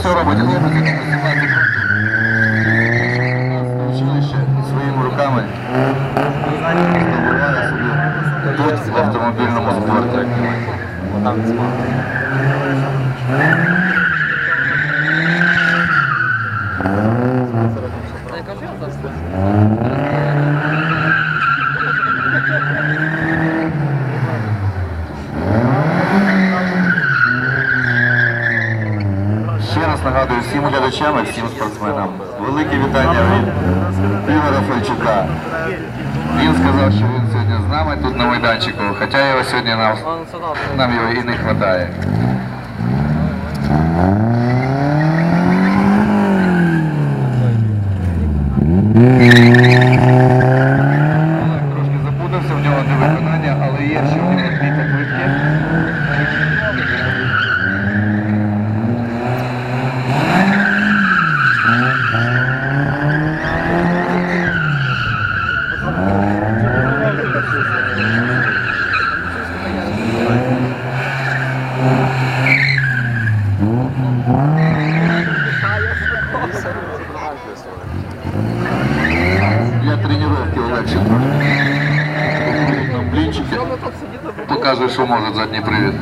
все робить хлопець, якому 17 років. Училище своїми руками здобуває собі тут в автомобільному спорті. Раз нагадую всім глядачам і всім спортсменам. Велике вітання від Ігора Фальчука. Він сказав, що він сьогодні з нами тут на майданчику, хоча його сьогодні нам, нам його і не вистачає. Для тренировки легше трошки. Там блінчики. Показує, що може задній привід.